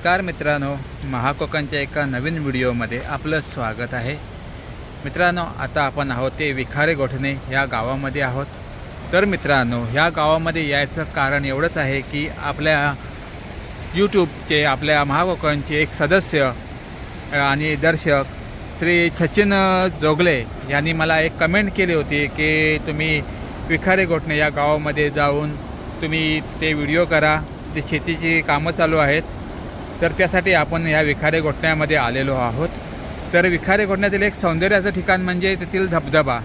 नमस्कार मित्रांनो महाकोकणच्या एका नवीन व्हिडिओमध्ये आपलं स्वागत आहे. मित्रांनो आता आपण आहोत ते विखारे गोठणे या गावामध्ये आहोत. तर मित्रांनो ह्या गावामध्ये यायचं कारण एवढंच आहे की आपल्या यूट्यूबचे आपल्या महाकोकणचे एक सदस्य आणि दर्शक श्री सचिन जोगले यांनी मला एक कमेंट केली होती की तुम्ही विखारे गोठणे या गावामध्ये जाऊन तुम्ही ते व्हिडिओ करा. ते शेतीची कामं चालू आहेत. तर त्यासाठी आपण ह्या विखारे गोठण्यामध्ये आलेलो आहोत. तर विखारे गोठण्यातील एक सौंदर्याचं ठिकाण म्हणजे तेथील धबधबा.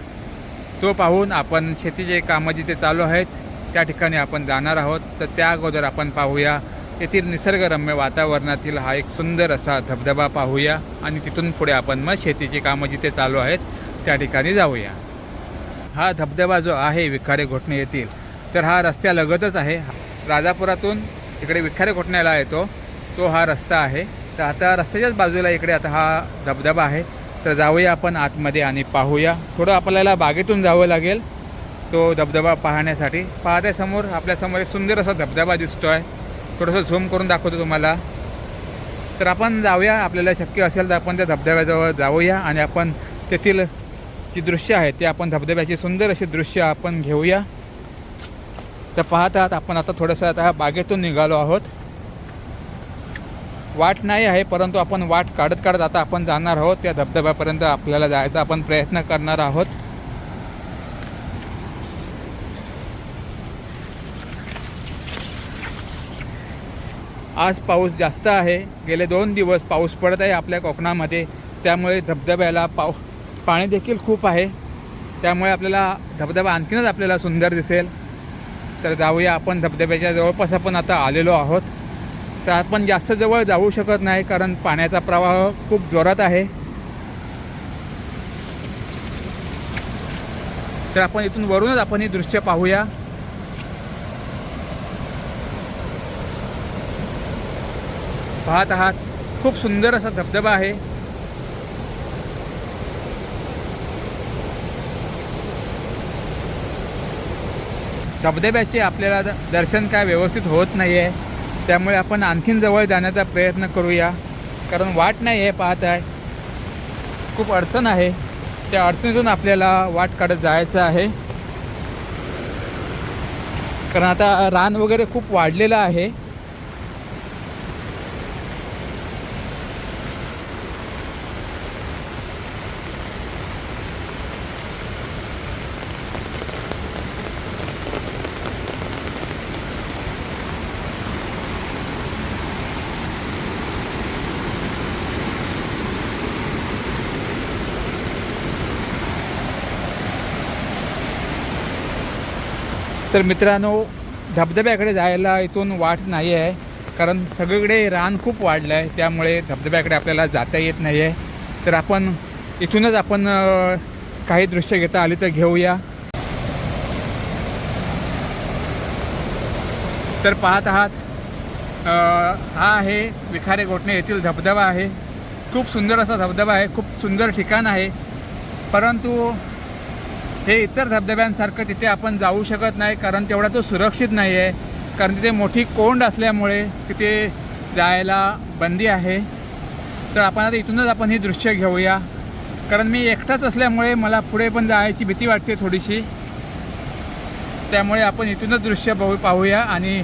तो पाहून आपण शेतीचे कामं जिथे चालू आहेत त्या ठिकाणी आपण जाणार आहोत. तर त्या अगोदर आपण पाहूया येथील निसर्गरम्य वातावरणातील हा एक सुंदर असा धबधबा पाहूया आणि तिथून पुढे आपण मग शेतीची कामं जिथे चालू आहेत त्या ठिकाणी जाऊया. हा धबधबा जो आहे विखारे घोटणे येथील तर हा रस्त्यालगतच आहे. राजापुरातून इकडे विखारे घोटण्याला येतो. तो हा रस्ता आहे. तर आता रस्त्याच्याच बाजूला इकडे आता हा धबधबा आहे. तर जाऊया आपण आतमध्ये आणि पाहूया. थोडं आपल्याला बागेतून जावं लागेल. तो धबधबा पाहण्यासाठी. पाहत्या समोर आपल्यासमोर एक सुंदर असा धबधबा दिसतो आहे थोडंसं झूम करून दाखवतो तुम्हाला. तर आपण जाऊया. आपल्याला शक्य असेल तर आपण त्या धबधब्याजवळ जाऊया आणि आपण तेथील जी दृश्य आहेत ते आपण धबधब्याची सुंदर अशी दृश्य आपण घेऊया. तर पाहत आहात आपण आता थोडंसं आता बागेतून निघालो आहोत. वाट नाही आहे परंतु आपण वाट काढत काढत आता आपण जाणार आहोत. त्या धबधब्यापर्यंत आपल्याला जायचा आपण प्रयत्न करणार आहोत. आज पाऊस जास्त आहे. गेले दोन दिवस पाऊस पडत आहे आपल्या कोकणामध्ये. त्यामुळे धबधब्याला पाऊ पाणी देखील खूप आहे. त्यामुळे आपल्याला धबधबा आणखीनच आपल्याला सुंदर दिसेल. तर जाऊया आपण धबधब्याच्या जवळपास आपण आता आलेलो आहोत. तर आपण जास्त जवळ जाऊ शकत नाही कारण पाण्याचा प्रवाह खूप जोरात आहे. तर आपण इथून वरूनच आपण हे दृश्य पाहूया. पाहत आहात खूप सुंदर असा धबधबा आहे. धबधब्याचे आपल्याला द- दर्शन काय व्यवस्थित होत नाही आहे त्यामुळे आपण आणखीन जवळ जाण्याचा प्रयत्न करूया. कारण वाट नाही आहे पाहत आहे. खूप अडचण आहे. त्या अडचणीतून आपल्याला वाट काढत जायचं आहे. कारण आता रान वगैरे खूप वाढलेलं आहे. तर मित्रांनो धबधब्याकडे जायला इथून वाट नाही आहे. कारण सगळीकडे रान खूप वाढलं आहे त्यामुळे धबधब्याकडे आपल्याला जाता येत नाही आहे. तर आपण इथूनच आपण काही दृश्य घेता आली तर घेऊया. तर पाहत आहात हा आहे विखारे गोठणे येथील धबधबा आहे. खूप सुंदर असा धबधबा आहे. खूप सुंदर ठिकाण आहे. परंतु हे इतर धबधब्यांसारखं तिथे आपण जाऊ शकत नाही कारण तेवढा तो सुरक्षित नाही आहे कारण तिथे मोठी कोंड असल्यामुळे तिथे जायला बंदी आहे. तर आपण आता इथूनच आपण ही दृश्य घेऊया. कारण मी एकटाच असल्यामुळे मला पुढे पण जायची भीती वाटते थोडीशी. त्यामुळे आपण इथूनच दृश्य पाहू पाहूया. आणि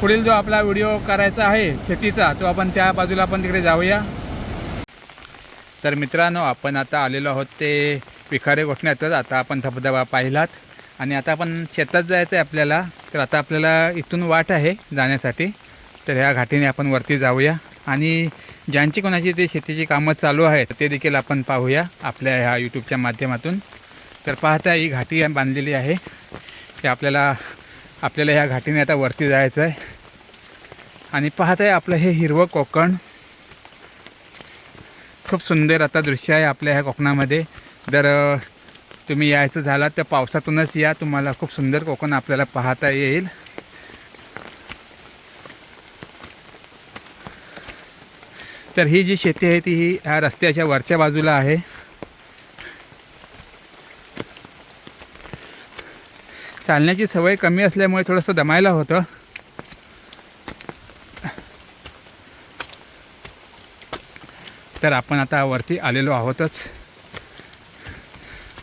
पुढील जो आपला व्हिडिओ करायचा आहे शेतीचा तो आपण त्या बाजूला आपण तिकडे जाऊया. तर मित्रांनो आपण आता आलेलो आहोत ते पिखारे गोठण्यातच आता आपण धबधबा पाहिलात. आणि आता आपण शेतात जायचं आहे आपल्याला. तर आता आपल्याला इथून वाट आहे जाण्यासाठी. तर ह्या घाटीने आपण वरती जाऊया. आणि ज्यांची कोणाची ते शेतीची कामं चालू आहेत ते देखील आपण पाहूया आपल्या ह्या यूट्यूबच्या माध्यमातून. तर पाहता ही घाटी बांधलेली आहे. की आपल्याला आपल्याला ह्या घाटीने आता वरती जायचं आहे आणि पाहताय आपलं हे हिरवं कोकण. खूप सुंदर आता दृश्य आहे आपल्या ह्या कोकणामध्ये. जर तुम्ही यायचं झालात तर पावसातूनच या. तुम्हाला खूप सुंदर कोकण आपल्याला पाहता येईल. तर ही जी शेती आहे ती ही ह्या रस्त्याच्या वरच्या बाजूला आहे. चालण्याची सवय कमी असल्यामुळे थोडंसं दमायला होतं. तर आपण आता वरती आलेलो आहोतच.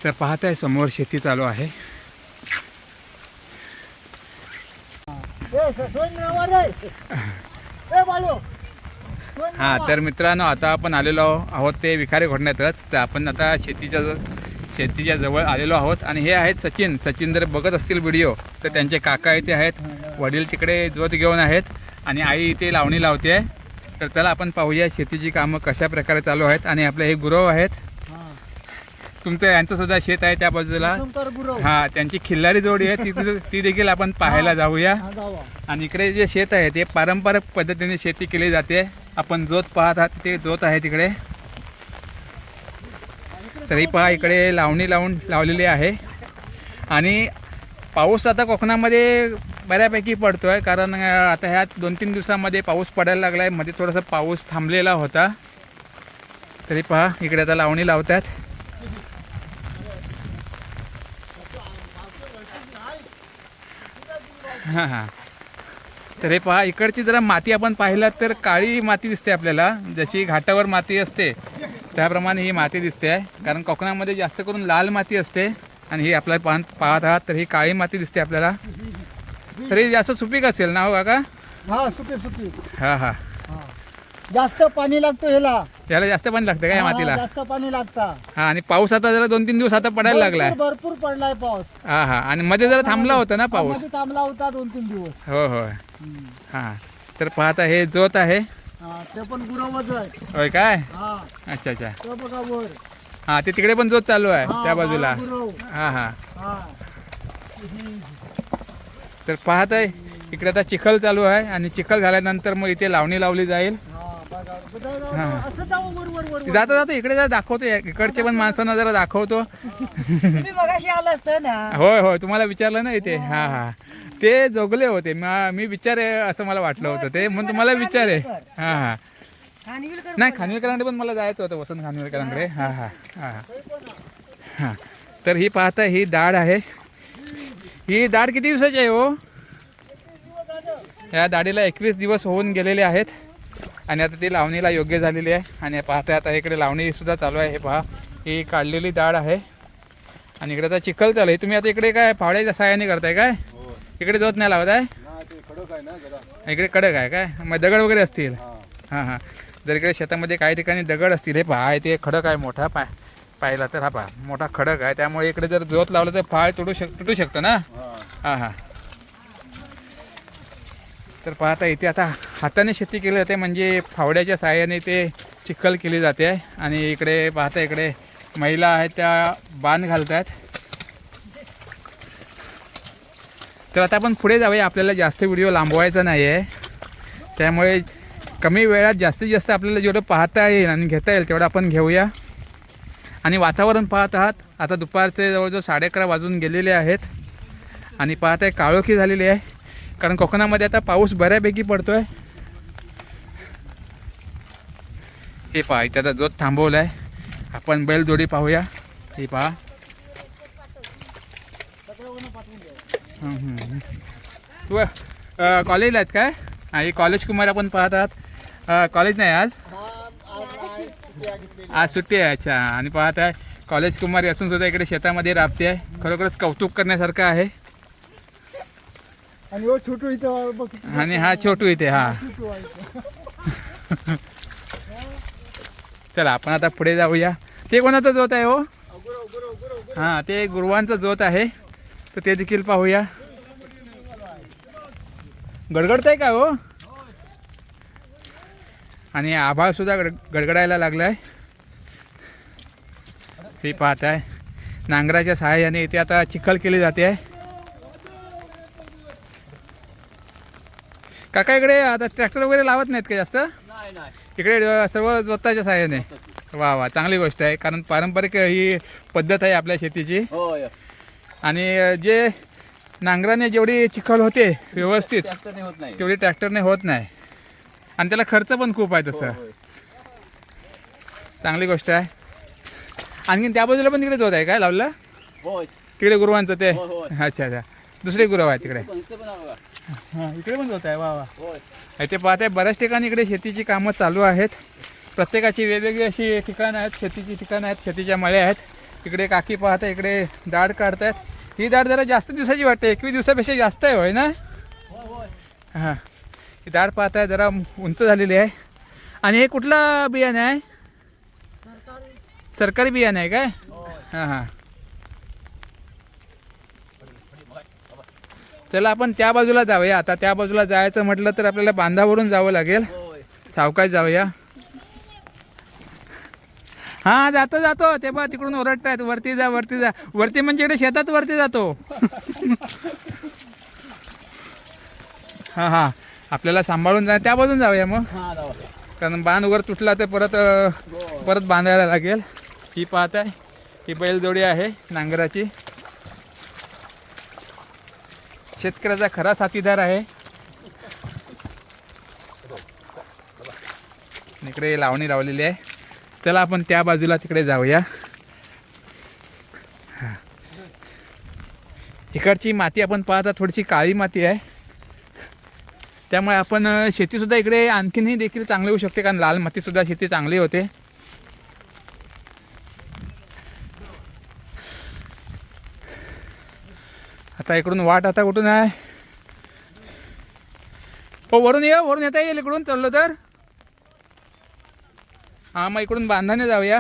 तर पाहत आहे समोर शेती चालू आहे. हां तर मित्रांनो आता आपण आलेलो आहोत ते विखारे घोडण्यातच. तर आपण आता शेतीच्या शेतीच्या जवळ आलेलो आहोत. आणि हे आहेत सचिन. सचिन जर बघत असतील व्हिडिओ तर त्यांचे काका इथे आहेत. वडील तिकडे जोत घेऊन आहेत. आणि आई इथे लावणी लावते आहे तर चला आपण पाहूया शेतीची कामं कशा प्रकारे चालू आहेत. आणि आपले हे गुरव आहेत. तुमचं यांचं सुद्धा शेत आहे त्या बाजूला. हा त्यांची खिल्लारी जोडी आहे ती ती देखील आपण पाहायला जाऊया. आणि इकडे जे शेत आहे ते पारंपरिक पद्धतीने शेती केली जाते. आपण जोत पाहत आहात ते जोत आहे तिकडे. तरी पहा इकडे लावणी लावून लावलेली आहे. आणि पाऊस आता कोकणामध्ये बऱ्यापैकी पडतो आहे कारण आता ह्या दोन तीन दिवसामध्ये पाऊस पडायला लागला आहे मध्ये थोडासा पाऊस थांबलेला होता. तरी पहा इकडे आता लावणी लावतात. हां हां तर हे पहा इकडची जरा माती आपण पाहिलात तर काळी माती दिसते आपल्याला. जशी घाटावर माती असते त्याप्रमाणे ही माती दिसते आहे. कारण कोकणामध्ये जास्त करून लाल माती असते. आणि ही आपल्याला पाहत पाहत आहात तर ही काळी माती दिसते आपल्याला. तरी जास्त सुपीक असेल ना हो काका? हा सुकी हां हां. हा. जास्त पाणी लागतो ह्याला. याला जास्त पाणी लागतं का या मातीला? जास्त पाणी लागता. हां आणि पाऊस आता जरा दोन तीन दिवस आता पडायला लागलाय भरपूर भरपूर पडलाय पाऊस. हां हां आणि मध्ये जरा थांबला होता ना पाऊसमध्ये थांबला होता दोन तीन दिवस. हो हो. हम्म. हां तर पाहता हे जोत आहे. हा, ते पण गुरवच आहे. होय काय? हा. अच्छा अच्छा. तो बघा वर. हां ते तिकडे पण जोत चालू आहे हा, त्या बाजूला. हा, गुरव. हां हां. हा. तर पाहत आहे इकडे आता चिखल चालू आहे आणि चिखल झाल्यानंतर मग इथे लावणी लावली जाईल. असं जाऊ वर वर वर वर. जाता जाता इकडे जरा दाखवतो. इकडचे पण माणसांना जरा दाखवतो. तुम्ही मगाशी आला असतं ना. होय होय तुम्हाला विचारलं ना इथे. हां हां. ते जोगले होते. मा- मी विचारे असं मला वाटलं होतं. ते म्हणून तुम्हाला विचारे. हां हां. खानविलकर नाही खानविलकरांकडे पण मला जायचं होतं वसंत खानविलकरांकडे. हां हां. हां. हां. तर ही पाहता ही दाढ आहे. ही दाढ किती दिवसाची आहे हो? या दाढीला एकवीस दिवस होऊन गेलेले आहेत. आणि आता ती लावणीला योग्य झालेली आहे. आणि पाहता आता इकडे लावणी सुद्धा चालू आहे. हे पहा ही काढलेली दाढ आहे. आणि इकडे आता चिखल चालू आहे. तुम्ही आता इकडे काय फावड्याच्या सहाय्याने करताय काय? इकडे जोत नाही लावत आहे? इकडे कडक आहे काय? मग दगड वगैरे असतील? हां हां. जर इकडे शेतामध्ये काही ठिकाणी दगड असतील हे पहा ते खडक आहे मोठा. पाय पाहिला तर हा पहा मोठा खडक आहे. त्यामुळे इकडे जर जोत लावलं तर फाळ तुटू शक तुटू शकतं ना? हां हां. तर पाहता इथे आता हाताने शेती केली जाते म्हणजे फावड्याच्या साहाय्याने ते चिखल केली जाते. आणि इकडे पाहता इकडे महिला आहेत त्या बांध घालत आहेत तर आता आपण पुढे जाऊया आपल्याला जास्त व्हिडिओ लांबवायचा नाही आहे त्यामुळे कमी वेळात जास्तीत जास्त आपल्याला जेवढं पाहता येईल आणि घेता येईल तेवढं आपण घेऊया. आणि वातावरण पाहत आहात आता दुपारचे जवळजवळ साडे अकरा वाजून गेलेले आहेत. आणि पाहत आहे काळोखी झालेली आहे. कारण कोकणामध्ये आता पाऊस बऱ्यापैकी पडतोय. हे पहा इथे आता जोत थांबवला आहे आपण बैलजोडी पाहूया. हे पहा. तू कॉलेजला आहेत काय? हा कॉलेज कुमार आपण पाहत आहात कॉलेज नाही आज? आज सुट्टी आहे आज सुट्टी आहे अच्छा. आणि पाहत आहे कॉलेज कुमारी असून सुद्धा इकडे शेतामध्ये राबते आहे खरोखरच कौतुक करण्यासारखं आहे. आणि हो छोटू इथं बघ. आणि हा छोटू इथे हा. छोटू आहे इथं. चला आपण आता पुढे जाऊया. ते कोणाचं जोत आहे हो? हां ते गुरुवांचं जोत आहे. तर ते देखील पाहूया. गडगडत आहे का हो? आणि आभाळ सुद्धा गड गडगडायला लागलं आहे ते पाहत आहे नांगराच्या सहाय्याने इथे आता चिखल केली जाते. आहे काका इकडे आता ट्रॅक्टर वगैरे लावत नाहीत का जास्त? इकडे सर्व जोताच्या सहाय्याने वा वा चांगली गोष्ट आहे. कारण पारंपरिक ही पद्धत आहे आपल्या शेतीची. आणि जे नांगराने जेवढी चिखल होते व्यवस्थित तेवढी ट्रॅक्टरने होत नाही. आणि त्याला खर्च पण खूप आहे तसं. चांगली गोष्ट आहे. आणखीन त्या बाजूला पण तिकडे जोत आहे काय लावलं? तिकडे गुरुवांचं ते. अच्छा अच्छा. दुसरे गुरु आहे तिकडे आहे. हां इकडे पण जोत आहे वा वा. होय. इथे पाहताय बऱ्याच ठिकाणी इकडे शेतीची कामं चालू आहेत. प्रत्येकाची वेगवेगळी अशी ठिकाणं आहेत शेतीची ठिकाणं आहेत शेतीच्या मळ्या आहेत. इकडे काकी पाहता इकडे दाढ काढतायत. ही दाढ जरा जास्त दिवसाची वाटते एकवीस दिवसापेक्षा जास्त आहे होय ना? हां. ही दाढ पाहताय जरा उंच झालेली आहे. आणि हे कुठला बियाणे आहे? सरकारी. बियाणे आहे काय? हां हां. त्याला आपण त्या बाजूला जाऊया. आता त्या बाजूला जायचं म्हटलं तर आपल्याला बांधावरून जावं लागेल. सावकाश जाऊया. हा जातो जातो. ते बा तिकडून ओरडतायत. वरती जा वरती जा. वरती म्हणजे इकडे शेतात वरती जातो. हा हा. आपल्याला सांभाळून जा त्या बाजून जाऊया मग. कारण बांध वर तुटला तर परत परत बांधायला लागेल. ही पाहत आहे ही बैलजोडी आहे नांगराची. शेतकऱ्याचा खरा साथीदार आहे. इकडे लावणी लावलेली आहे. चला आपण त्या बाजूला तिकडे जाऊया. हां. इकडची माती आपण पाहता थोडीशी काळी माती आहे. त्यामुळे आपण शेतीसुद्धा इकडे आणखीनही देखील चांगली होऊ शकते कारण लाल मातीसुद्धा शेती चांगली होते. आता इकडून वाट आता कुठून आहे? हो वरून ये वरून येता येईल इकडून चाललो तर? हां मग इकडून बांधाने जाऊया.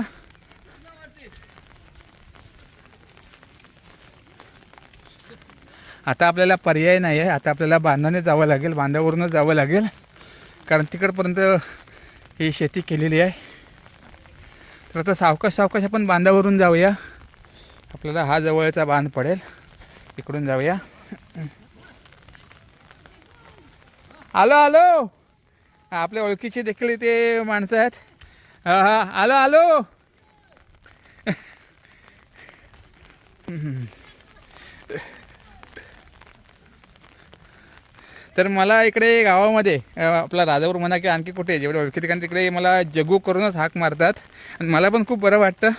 आता आपल्याला पर्याय नाही आहे. आता आपल्याला बांधाने जावं लागेल बांधावरूनच जावं लागेल. कारण तिकडपर्यंत ही शेती केलेली आहे. तर आता सावकाश सावकाश आपण बांधावरून जाऊया. आपल्याला हा जवळचा बांध पडेल. इकडून जाऊया. आलो आलो. आपल्या ओळखीचे देखील इथे माणसं आहेत. हा हा. आलो आलो. तर मला इकडे गावामध्ये आपला राजापूर म्हणा की आणखी कुठे जेवढे ओळखी ठिकाणी तिकडे मला जगू करूनच हाक मारतात. आणि मला पण खूप बरं वाटतं.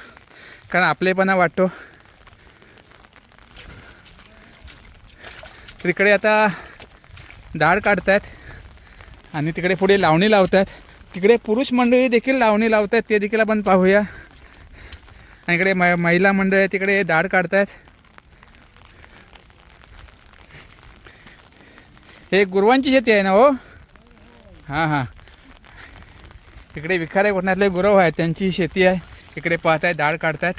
कारण आपलेपणा वाटतो. तर इकडे आता दाढ काढतात आणि तिकडे पुढे लावणी लावतात तिकडे पुरुष मंडळी देखील लावणी लावतात ते देखील आपण पाहूया. आणि इकडे म महिला मंडळी तिकडे दाढ काढतात हे गुरवांची शेती आहे ना हो? हां हां. इकडे विखारे कोटण्यातले गुरव आहेत त्यांची शेती आहे. इकडे पाहताय दाढ काढतात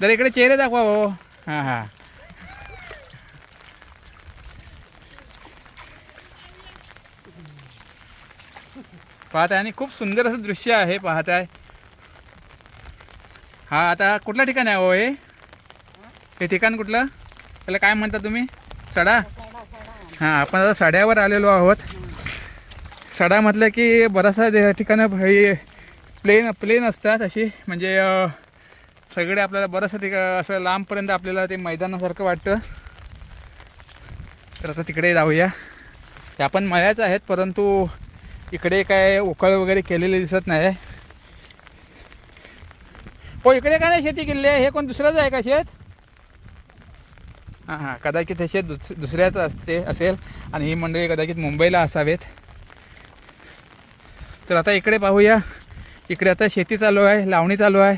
जर इकडे चेहरे दाखवा हो. हां हां. पाहत आहे आणि खूप सुंदर असं दृश्य आहे पाहत आहे हा आता कुठलं ठिकाण आहे हो हे? हे ठिकाण कुठलं? त्याला काय म्हणता तुम्ही? सडा? हां आपण आता सड्यावर आलेलो आहोत. सडा म्हटलं की बराचसा ठिकाणं हे प्लेन प्लेन असतात अशी. म्हणजे सगळे आपल्याला बरंचसं ठिका असं लांबपर्यंत आपल्याला ते मैदानासारखं वाटतं. तर आता तिकडे जाऊया. त्या पण मळ्याच आहेत परंतु इकडे काय उकळ वगैरे केलेले दिसत नाही. हो इकडे काय नाही शेती केलेली आहे? हे कोण दुसरंच आहे का शेत? हां हां कदाचित हे शेत दुस दुसऱ्याचं असते असेल. आणि ही मंडळी कदाचित मुंबईला असावेत. तर आता इकडे पाहूया. इकडे आता शेती चालू आहे लावणी चालू आहे.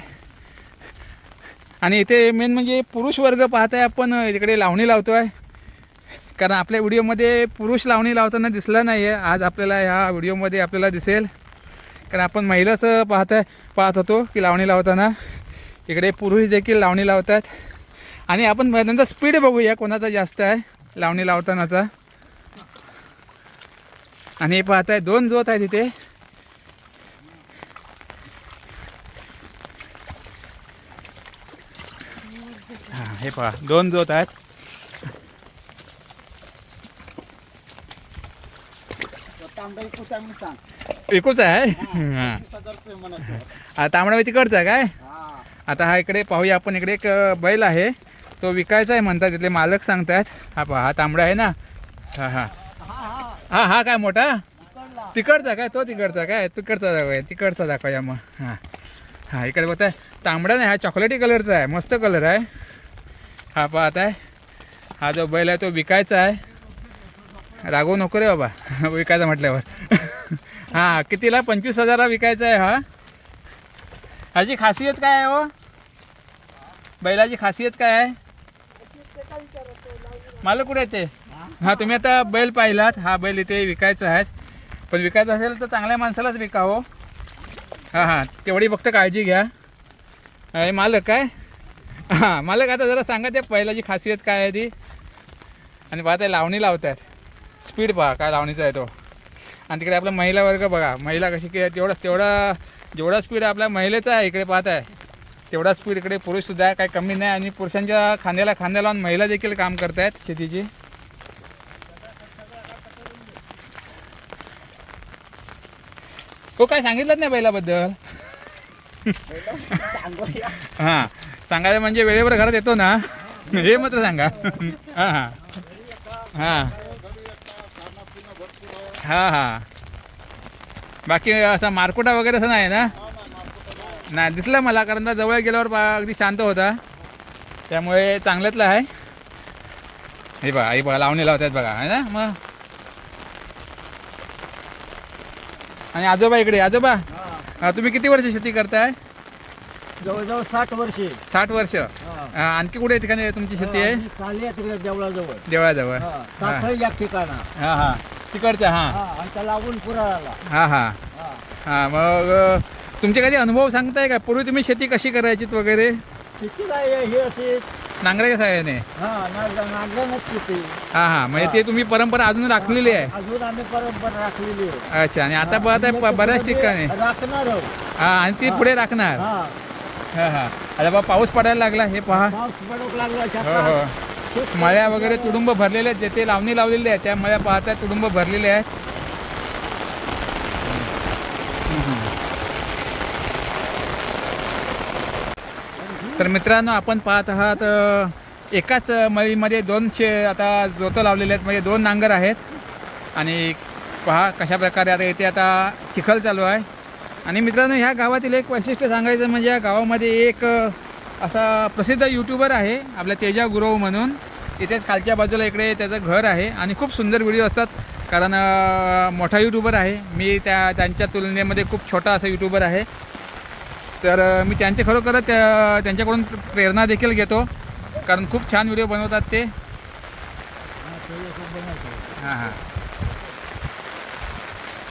आणि इथे मेन म्हणजे पुरुष वर्ग पाहताय आपण इकडे लावणी लावतो आहे कारण आपल्या व्हिडिओमध्ये पुरुष लावणी लावताना दिसला नाही आहे आज आपल्याला ह्या व्हिडिओमध्ये आपल्याला दिसेल. कारण आपण महिलाच पाहत पाहत होतो की लावणी लावताना. इकडे पुरुष देखील लावणी लावतात. आणि आपण त्यांचा स्पीड बघूया कोणाचा जास्त आहे लावणी लावतानाचा. आणि हे आहे दोन जोत आहे तिथे हां हे पहा दोन जोत आहेत. तांबडा कुठा म्हणून सांग. एकूच आहे? हां वीस हजार रुपये म्हणायचं हा तांबडा तिकडचा काय? हा. आता हा इकडे पाहूया आपण इकडे एक अ, बैल आहे. तो विकायचा आहे म्हणतात तिथले मालक सांगतात. हा पहा हा तांबडा आहे ना? हा हा. हा हा. काय मोठा? तिकडचा काय? तो तिकडचा काय? तिकडचा दाखवूया तिकडचा दाखवूया मग. हां. हां इकडे बघताय तांबडा नाही हा चॉकलेटी कलरचा आहे मस्त कलर आहे. हा पाहत आहे हा जो बैल आहे तो विकायचा आहे. रागवू नको रे बाबा. विकायचा म्हटल्यावर. हां कितीला? पंचवीस हजारा विकायचा आहे हा? ह्याची खासियत काय आहे हो? बैलाची खासियत काय आहे? मला कुठे येते हां तुम्ही आता बैल पाहिलात. हा बैल इथे विकायचा आहे पण विकायचं असेल तर चांगल्या माणसालाच विका हो. हां हां तेवढी फक्त काळजी घ्या. अरे मालक काय? हां मालक आता जरा सांगा त्या बैलाची खासियत काय आहे ती. आणि पाहता ते लावणी लावतात स्पीड पहा काय लावणीचा आहे तो. आणि तिकडे आपला महिला वर्ग बघा महिला कशी की तेवढा तेवढा जेवढा स्पीड आपल्या महिलेचा आहे इकडे पाहत आहे. तेवढा स्पीड इकडे पुरुषसुद्धा आहे काही कमी नाही. आणि पुरुषांच्या खांद्याला खांद्या लावून महिला देखील काम करत आहेत शेतीची. हो काय सांगितलंच नाही बैलाबद्दल? हां सांगायचं म्हणजे वेळेवर घरात येतो ना. हे मात्र सांगा. हां हां. हां. हां हां. बाकी असा मारकुटा वगैरे असं नाही ना? नाही दिसलं मला कारण जवळ गेल्यावर पा अगदी शांत होता. त्यामुळे चांगल्यातलं आहे. हे बघा हे बघा लावणी लावतात बघा आहे ना? मग. आणि आजोबा इकडे आजोबा हा, तुम्ही किती वर्ष शेती करताय? जवळजवळ साठ वर्षे. साठ वर्ष. आणखी कुठे ठिकाणी तुमची शेती आहे? देवळाजवळ. देवळाजवळ. या ठिकाणा. हा हा. तिकडच्या हा. हा आणि लागून पुरा आला हा हा. हा. हा मग अ, तुमचे कधी अनुभव सांगताय का? पूर्वी तुम्ही शेती कशी करायचीत वगैरे? किती काय आहे, हे असे नांगराच्या साह्याने हा नाग नागरानच किती हा हा. म्हणजे ते तुम्ही परंपरा अजून राखलेली आहे? अजून आम्ही परंपरा राखलेली आहे. अच्छा आणि आता बघत आहे प- बऱ्याच ठिकाणी. राखणार आहोत. हा आणि ती पुढे राखणार. हा. हा हा. आता बा पाऊस पडायला लागला हे पहा. पाऊस पडूक लागला हो. हो. मळ्या वगैरे तुडुंब भरलेले आहेत जेथे लावणी लावलेली आहे त्या मळ्या पाहता तुडुंब भरलेले आहेत. तर मित्रांनो आपण पाहत आहात एकाच मळीमध्ये दोनशे आता जोतं लावलेले आहेत म्हणजे दोन नांगर आहेत. आणि पहा कशा प्रकारे आता इथे आता चिखल चालू आहे. आणि मित्रांनो ह्या गावातील एक वैशिष्ट्य सांगायचं म्हणजे या गावामध्ये एक असा प्रसिद्ध यूट्यूबर आहे आपल्या तेजा गुरव म्हणून. इथेच खालच्या बाजूला इकडे त्याचं घर आहे आणि खूप सुंदर व्हिडिओ असतात. कारण मोठा यूट्यूबर आहे. मी त्या त्यांच्या तुलनेमध्ये खूप छोटा असा यूट्यूबर आहे. तर मी त्यांचे खरोखर त्या त्यांच्याकडून प्रेरणा देखील घेतो. कारण खूप छान व्हिडिओ बनवतात ते. हां हां.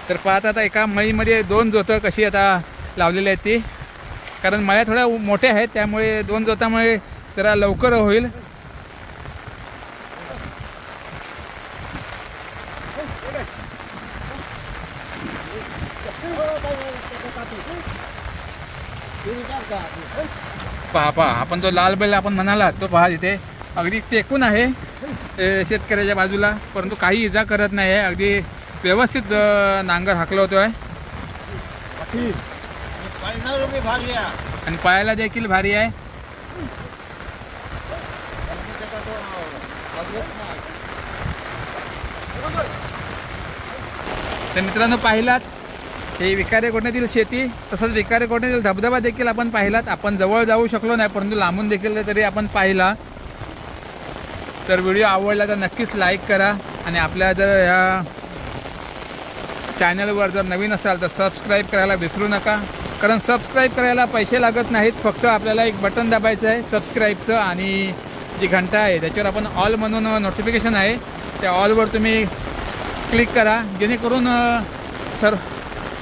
तर पाहत आता एका मळीमध्ये दोन जोतं कशी आता लावलेली आहेत ती. कारण माळ्या थोड्या मोठ्या आहेत त्यामुळे दोन जोतामुळे जरा लवकर होईल. पहा पहा आपण तो लाल बैल आपण म्हणाला तो पहा इथे. अगदी टेकून आहे शेतकऱ्याच्या बाजूला परंतु काही इजा करत नाही आहे अगदी व्यवस्थित नांगर हाकलवतो आहे पन्नास रुपये भरल्या आणि पायाला देखील भारी आहे. तर मित्रांनो पाहिलात हे विकारे कोटण्यातील शेती तसंच विकारे कोटण्यातील धबधबा देखील आपण पाहिलात. आपण जवळ जाऊ शकलो नाही परंतु लांबून देखील तरी आपण पाहिला. तर व्हिडिओ आवडला तर नक्कीच लाईक करा. आणि आपल्या जर ह्या चॅनलवर जर नवीन असाल तर सबस्क्राईब करायला विसरू नका. कारण सबस्क्राईब करायला पैसे लागत नाहीत फक्त आपल्याला एक बटन दाबायचं आहे सबस्क्राईबचं आणि जी घंटा आहे त्याच्यावर आपण ऑल म्हणून नोटिफिकेशन आहे त्या ऑलवर तुम्ही क्लिक करा. जेणेकरून सर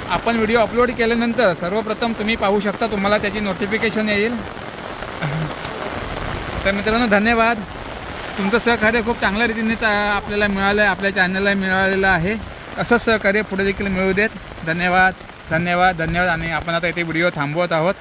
आपण व्हिडिओ अपलोड केल्यानंतर सर्वप्रथम तुम्ही पाहू शकता तुम्हाला त्याची नोटिफिकेशन येईल. तर मित्रांनो धन्यवाद. तुमचं सहकार्य खूप चांगल्या रीतीने आपल्याला मिळालं आहे आपल्या चॅनलला मिळालेलं आहे. असं सहकार्य पुढे देखील मिळू देत. धन्यवाद. धन्यवाद धन्यवाद. आणि आपण आता इथे व्हिडिओ थांबवत आहोत.